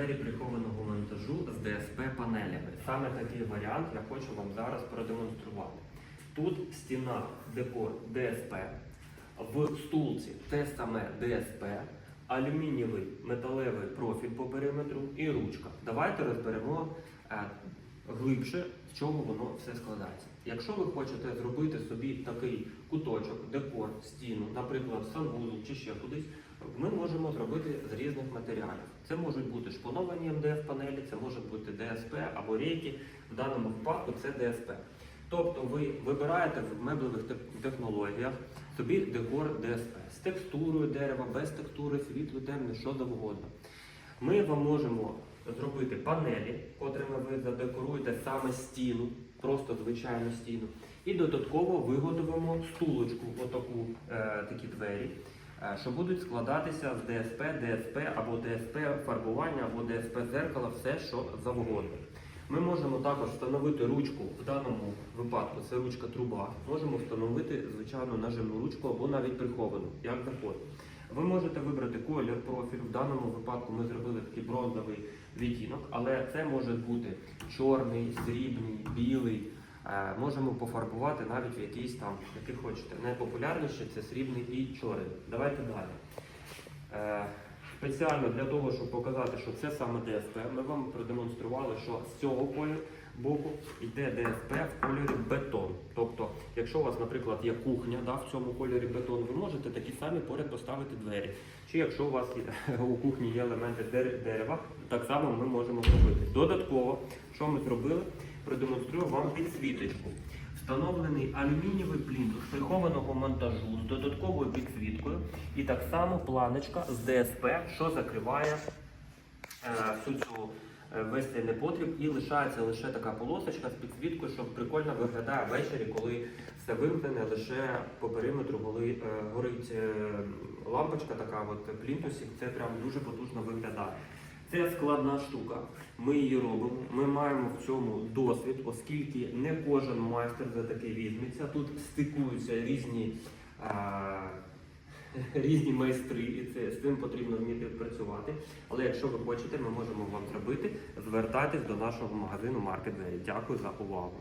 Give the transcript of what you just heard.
двері прихованого монтажу з ДСП панелями. Саме такий варіант я хочу вам зараз продемонструвати. Тут стіна декор ДСП, в стулці те саме ДСП, алюмінієвий металевий профіль по периметру і ручка. Давайте розберемо е, глибше, з чого воно все складається. Якщо ви хочете зробити собі такий куточок, декор, стіну, наприклад, санвузол чи ще кудись, ми можемо зробити з різних матеріалів. Це можуть бути шпоновані МДФ панелі, це може бути ДСП або рейки. В даному випадку це ДСП. Тобто ви вибираєте в меблевих технологіях собі декор ДСП з текстурою дерева, без текстури, світло, темне, що завгодно. Ми вам можемо зробити панелі, котрими ви задекоруєте саме стіну, просто звичайну стіну. І додатково виготовимо стулочку, отаку, е, такі двері, що будуть складатися з ДСП, ДСП або ДСП фарбування, або ДСП зеркала, все що завгодно. Ми можемо також встановити ручку, в даному випадку це ручка труба. Можемо встановити звичайну нажимну ручку або навіть приховану, як захочете. Ви можете вибрати колір, профіль. В даному випадку ми зробили такий бронзовий відтінок, але це може бути чорний, срібний, білий. Е, Можемо пофарбувати навіть в якийсь там, який хочете. Найпопулярніший це срібний і чорний. Давайте далі. Е, Спеціально для того, щоб показати, що це саме ДСП, ми вам продемонстрували, що з цього кольору боку йде ДСП в кольорі бетон. Тобто, якщо у вас, наприклад, є кухня да, в цьому кольорі бетон, ви можете такі самі поряд поставити двері. Чи якщо у вас у кухні є елементи дерева, так само ми можемо зробити. Додатково, що ми зробили, продемонструю вам підсвіточку. Встановлений алюмінієвий плінтус прихованого монтажу з додатковою підсвіткою і так само планочка з ДСП, що закриває е, всю цю е, весь цей непотріб і лишається лише така полосочка з підсвіткою, що прикольно виглядає ввечері, коли все вимкнене, лише по периметру коли, е, горить е, лампочка така от плінтусів, це прям дуже потужно виглядає. Це складна штука. Ми її робимо. Ми маємо в цьому досвід, оскільки не кожен майстер за таке візьметься. Тут стикуються різні, а, різні майстри, і це з цим потрібно вміти працювати. Але якщо ви хочете, ми можемо вам зробити. Звертайтесь до нашого магазину Двері. Дякую за увагу.